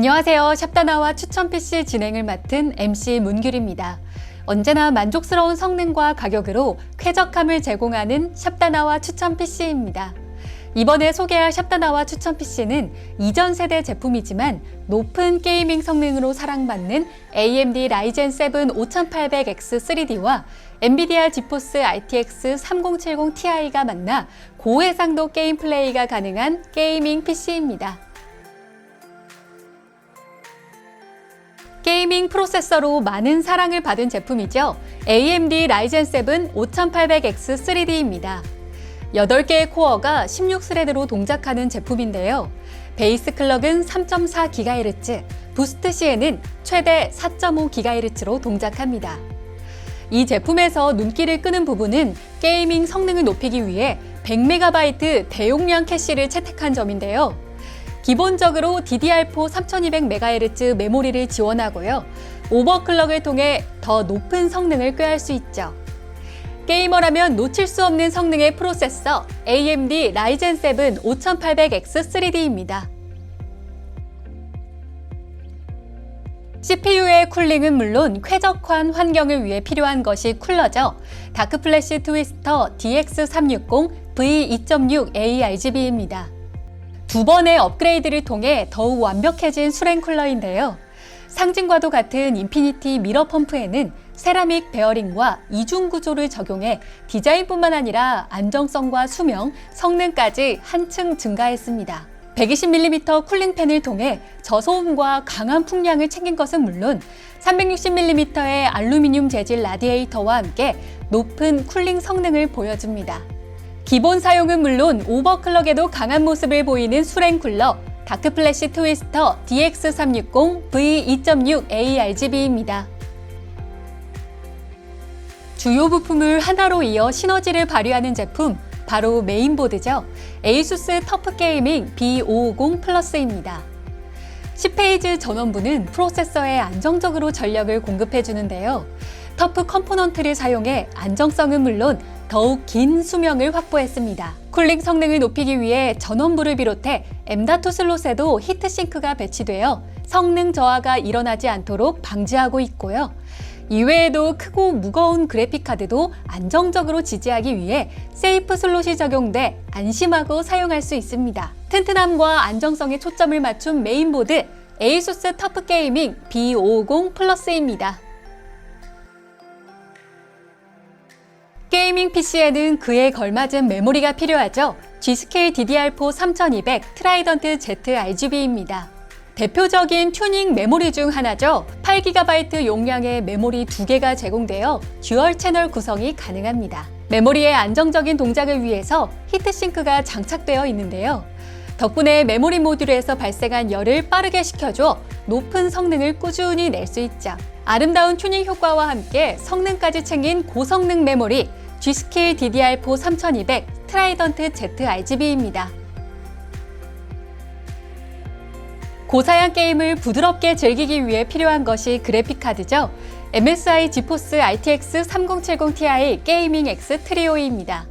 안녕하세요. 샵다나와 추천 PC 진행을 맡은 MC 문규리입니다. 언제나 만족스러운 성능과 가격으로 쾌적함을 제공하는 샵다나와 추천 PC입니다. 이번에 소개할 샵다나와 추천 PC는 이전 세대 제품이지만 높은 게이밍 성능으로 사랑받는 AMD 라이젠 7 5800X 3D와 엔비디아 지포스 RTX 3070 Ti가 만나 고해상도 게임 플레이가 가능한 게이밍 PC입니다. 게이밍 프로세서로 많은 사랑을 받은 제품이죠. AMD 라이젠 7 5800X 3D입니다. 8개의 코어가 16스레드로 동작하는 제품인데요. 베이스 클럭은 3.4GHz, 부스트 시에는 최대 4.5GHz로 동작합니다. 이 제품에서 눈길을 끄는 부분은 게이밍 성능을 높이기 위해 100MB 대용량 캐시를 채택한 점인데요. 기본적으로 DDR4 3200MHz 메모리를 지원하고요. 오버클럭을 통해 더 높은 성능을 꾀할 수 있죠. 게이머라면 놓칠 수 없는 성능의 프로세서 AMD 라이젠 7 5800X 3D입니다. CPU의 쿨링은 물론 쾌적한 환경을 위해 필요한 것이 쿨러죠. 다크플래시 트위스터 DX360 V2.6 ARGB입니다. 두 번의 업그레이드를 통해 더욱 완벽해진 수랭 쿨러인데요. 상징과도 같은 인피니티 미러 펌프에는 세라믹 베어링과 이중 구조를 적용해 디자인뿐만 아니라 안정성과 수명, 성능까지 한층 증가했습니다. 120mm 쿨링팬을 통해 저소음과 강한 풍량을 챙긴 것은 물론 360mm의 알루미늄 재질 라디에이터와 함께 높은 쿨링 성능을 보여줍니다. 기본 사용은 물론 오버클럭에도 강한 모습을 보이는 수랭 쿨러 다크플래시 트위스터 DX360 V2.6 ARGB입니다. 주요 부품을 하나로 이어 시너지를 발휘하는 제품 바로 메인보드죠. 에이수스 터프 게이밍 B550 플러스입니다. 10페이지 전원부는 프로세서에 안정적으로 전력을 공급해 주는데요. 터프 컴포넌트를 사용해 안정성은 물론 더욱 긴 수명을 확보했습니다. 쿨링 성능을 높이기 위해 전원부를 비롯해 M.2 슬롯에도 히트싱크가 배치되어 성능 저하가 일어나지 않도록 방지하고 있고요. 이외에도 크고 무거운 그래픽카드도 안정적으로 지지하기 위해 세이프 슬롯이 적용돼 안심하고 사용할 수 있습니다. 튼튼함과 안정성에 초점을 맞춘 메인보드 에이수스 터프 게이밍 B550 플러스입니다. 게이밍 PC에는 그에 걸맞은 메모리가 필요하죠. G스케일 DDR4 3200 트라이던트 Z RGB입니다. 대표적인 튜닝 메모리 중 하나죠. 8GB 용량의 메모리 2개가 제공되어 듀얼 채널 구성이 가능합니다. 메모리의 안정적인 동작을 위해서 히트싱크가 장착되어 있는데요. 덕분에 메모리 모듈에서 발생한 열을 빠르게 식혀줘 높은 성능을 꾸준히 낼 수 있죠. 아름다운 튜닝 효과와 함께 성능까지 챙긴 고성능 메모리 G스케일 DDR4 3200 트라이던트 Z RGB입니다. 고사양 게임을 부드럽게 즐기기 위해 필요한 것이 그래픽카드죠. MSI 지포스 RTX 3070 Ti 게이밍 X 트리오입니다.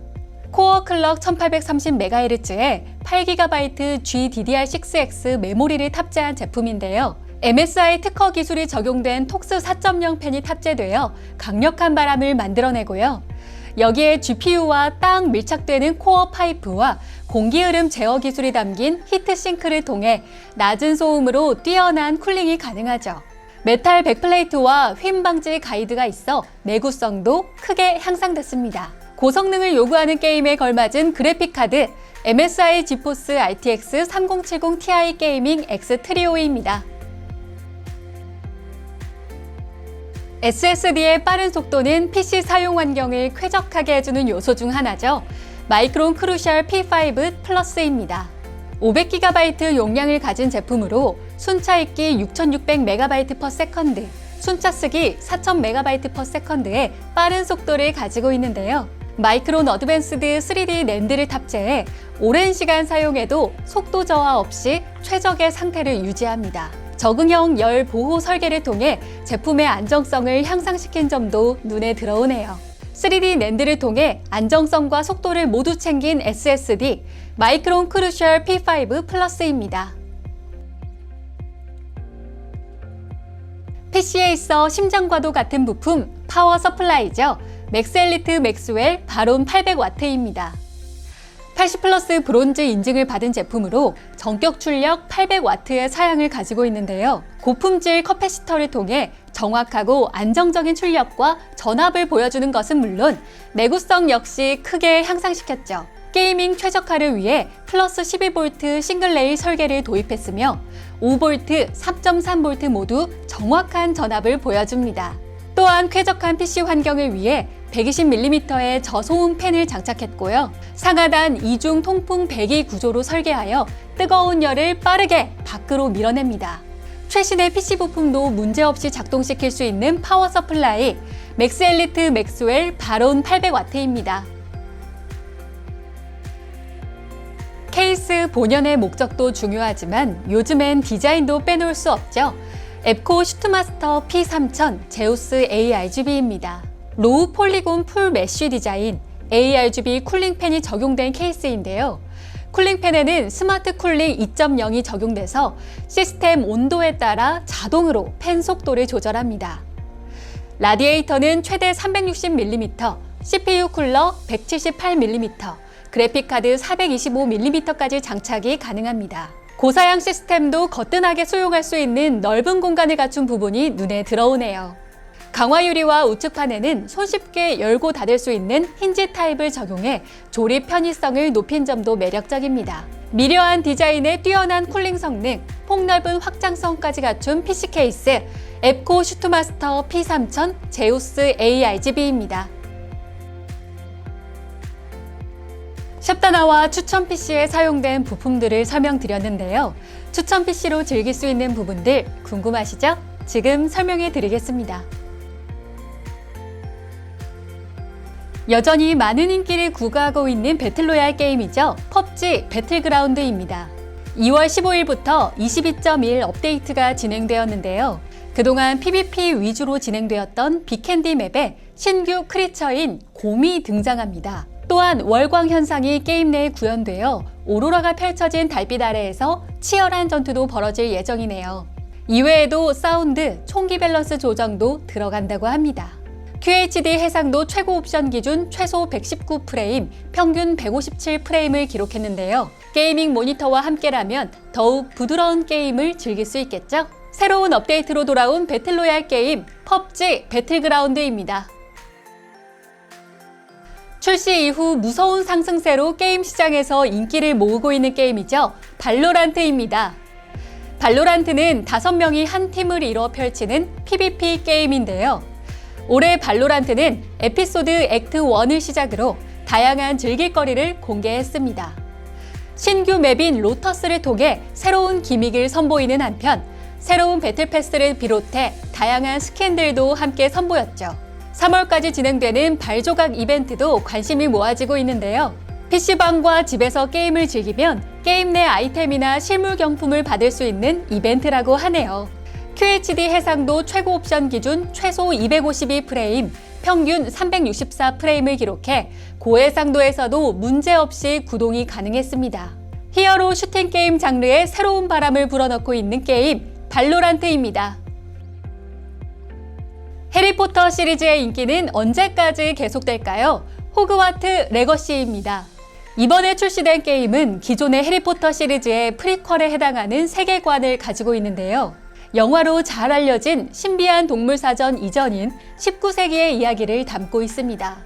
코어 클럭 1830MHz에 8GB GDDR6X 메모리를 탑재한 제품인데요. MSI 특허 기술이 적용된 톡스 4.0 펜이 탑재되어 강력한 바람을 만들어내고요. 여기에 GPU와 딱 밀착되는 코어 파이프와 공기 흐름 제어 기술이 담긴 히트 싱크를 통해 낮은 소음으로 뛰어난 쿨링이 가능하죠. 메탈 백플레이트와 휨 방지 가이드가 있어 내구성도 크게 향상됐습니다. 고성능을 요구하는 게임에 걸맞은 그래픽 카드 MSI 지포스 RTX 3070 Ti 게이밍 X 트리오입니다. SSD의 빠른 속도는 PC 사용 환경을 쾌적하게 해주는 요소 중 하나죠. 마이크론 크루셜 P5 플러스입니다. 500GB 용량을 가진 제품으로 순차 읽기 6600MB/s, 순차 쓰기 4000MB/s의 빠른 속도를 가지고 있는데요. 마이크론 어드밴스드 3D 랜드를 탑재해 오랜 시간 사용해도 속도 저하 없이 최적의 상태를 유지합니다. 적응형 열 보호 설계를 통해 제품의 안정성을 향상시킨 점도 눈에 들어오네요. 3D 랜드를 통해 안정성과 속도를 모두 챙긴 SSD 마이크론 크루셜 P5 플러스입니다. PC에 있어 심장과도 같은 부품 파워 서플라이죠. 맥스 엘리트 맥스웰 바론 800W입니다. 80 플러스 브론즈 인증을 받은 제품으로 전격 출력 800W의 사양을 가지고 있는데요. 고품질 커패시터를 통해 정확하고 안정적인 출력과 전압을 보여주는 것은 물론 내구성 역시 크게 향상시켰죠. 게이밍 최적화를 위해 플러스 12V 싱글 레일 설계를 도입했으며 5V, 3.3V 모두 정확한 전압을 보여줍니다. 또한 쾌적한 PC 환경을 위해 120mm의 저소음 팬을 장착했고요. 상하단 이중 통풍 배기 구조로 설계하여 뜨거운 열을 빠르게 밖으로 밀어냅니다. 최신의 PC 부품도 문제없이 작동시킬 수 있는 파워 서플라이 맥스 엘리트 맥스웰 바론 800W입니다. 케이스 본연의 목적도 중요하지만 요즘엔 디자인도 빼놓을 수 없죠. 앱코 슈트마스터 P3000 제우스 ARGB입니다. 로우 폴리곤 풀 메쉬 디자인 ARGB 쿨링팬이 적용된 케이스인데요. 쿨링팬에는 스마트 쿨링 2.0이 적용돼서 시스템 온도에 따라 자동으로 팬 속도를 조절합니다. 라디에이터는 최대 360mm, CPU 쿨러 178mm, 그래픽카드 425mm까지 장착이 가능합니다. 고사양 시스템도 거뜬하게 수용할 수 있는 넓은 공간을 갖춘 부분이 눈에 들어오네요. 강화 유리와 우측판에는 손쉽게 열고 닫을 수 있는 힌지 타입을 적용해 조립 편의성을 높인 점도 매력적입니다. 미려한 디자인에 뛰어난 쿨링 성능, 폭넓은 확장성까지 갖춘 PC 케이스, 앱코 슈트마스터 P3000 제우스 ARGB입니다. 샵다나와 추천 PC에 사용된 부품들을 설명드렸는데요. 추천 PC로 즐길 수 있는 부분들 궁금하시죠? 지금 설명해 드리겠습니다. 여전히 많은 인기를 구가하고 있는 배틀로얄 게임이죠. 펍지 배틀그라운드입니다. 2월 15일부터 22.1 업데이트가 진행되었는데요. 그동안 PVP 위주로 진행되었던 비캔디 맵에 신규 크리처인 곰이 등장합니다. 또한 월광 현상이 게임 내에 구현되어 오로라가 펼쳐진 달빛 아래에서 치열한 전투도 벌어질 예정이네요. 이외에도 사운드, 총기 밸런스 조정도 들어간다고 합니다. QHD 해상도 최고 옵션 기준 최소 119프레임, 평균 157프레임을 기록했는데요. 게이밍 모니터와 함께라면 더욱 부드러운 게임을 즐길 수 있겠죠? 새로운 업데이트로 돌아온 배틀로얄 게임 펍지 배틀그라운드입니다. 출시 이후 무서운 상승세로 게임 시장에서 인기를 모으고 있는 게임이죠. 발로란트입니다. 발로란트는 다섯 명이 한 팀을 이뤄 펼치는 PVP 게임인데요. 올해 발로란트는 에피소드 액트 1을 시작으로 다양한 즐길거리를 공개했습니다. 신규 맵인 로터스를 통해 새로운 기믹을 선보이는 한편 새로운 배틀 패스를 비롯해 다양한 스캔들도 함께 선보였죠. 3월까지 진행되는 발조각 이벤트도 관심이 모아지고 있는데요. PC방과 집에서 게임을 즐기면 게임 내 아이템이나 실물 경품을 받을 수 있는 이벤트라고 하네요. QHD 해상도 최고 옵션 기준 최소 252 프레임, 평균 364 프레임을 기록해 고해상도에서도 문제없이 구동이 가능했습니다. 히어로 슈팅 게임 장르에 새로운 바람을 불어넣고 있는 게임 발로란트입니다. 해리포터 시리즈의 인기는 언제까지 계속될까요? 호그와트 레거시입니다. 이번에 출시된 게임은 기존의 해리포터 시리즈의 프리퀄에 해당하는 세계관을 가지고 있는데요. 영화로 잘 알려진 신비한 동물사전 이전인 19세기의 이야기를 담고 있습니다.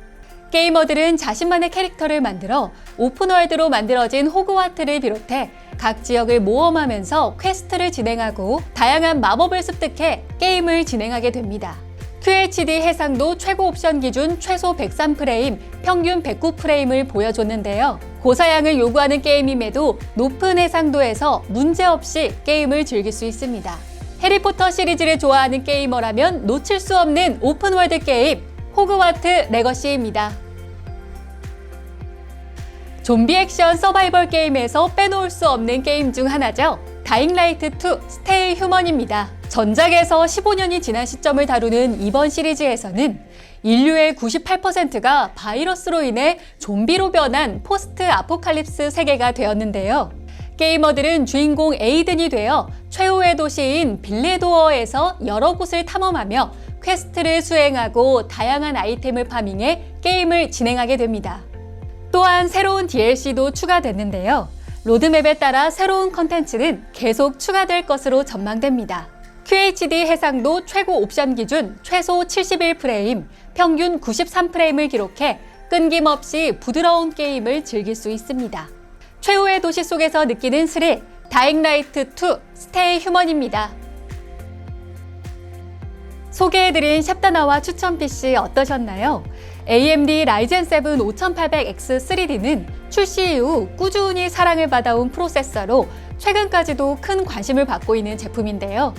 게이머들은 자신만의 캐릭터를 만들어 오픈월드로 만들어진 호그와트를 비롯해 각 지역을 모험하면서 퀘스트를 진행하고 다양한 마법을 습득해 게임을 진행하게 됩니다. QHD 해상도 최고 옵션 기준 최소 103프레임, 평균 109프레임을 보여줬는데요. 고사양을 요구하는 게임임에도 높은 해상도에서 문제없이 게임을 즐길 수 있습니다. 해리포터 시리즈를 좋아하는 게이머라면 놓칠 수 없는 오픈월드 게임 호그와트 레거시입니다. 좀비 액션 서바이벌 게임에서 빼놓을 수 없는 게임 중 하나죠. 다잉라이트 2 스테이 휴먼입니다. 전작에서 15년이 지난 시점을 다루는 이번 시리즈에서는 인류의 98%가 바이러스로 인해 좀비로 변한 포스트 아포칼립스 세계가 되었는데요. 게이머들은 주인공 에이든이 되어 최후의 도시인 빌레도어에서 여러 곳을 탐험하며 퀘스트를 수행하고 다양한 아이템을 파밍해 게임을 진행하게 됩니다. 또한 새로운 DLC도 추가됐는데요. 로드맵에 따라 새로운 컨텐츠는 계속 추가될 것으로 전망됩니다. QHD 해상도 최고 옵션 기준 최소 71프레임, 평균 93프레임을 기록해 끊김없이 부드러운 게임을 즐길 수 있습니다. 최후의 도시 속에서 느끼는 스릴, 다잉라이트 2 스테이 휴먼입니다. 소개해드린 샵다나와 추천 PC 어떠셨나요? AMD 라이젠 7 5800X 3D는 출시 이후 꾸준히 사랑을 받아온 프로세서로 최근까지도 큰 관심을 받고 있는 제품인데요.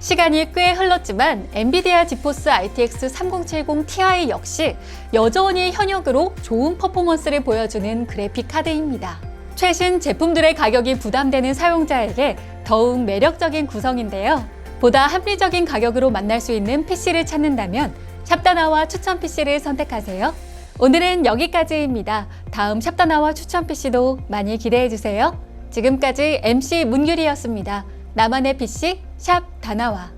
시간이 꽤 흘렀지만 엔비디아 지포스 RTX 3070 Ti 역시 여전히 현역으로 좋은 퍼포먼스를 보여주는 그래픽 카드입니다. 최신 제품들의 가격이 부담되는 사용자에게 더욱 매력적인 구성인데요. 보다 합리적인 가격으로 만날 수 있는 PC를 찾는다면 샵다나와 추천 PC를 선택하세요. 오늘은 여기까지입니다. 다음 샵다나와 추천 PC도 많이 기대해 주세요. 지금까지 MC 문규리였습니다. 나만의 PC 샵 다나와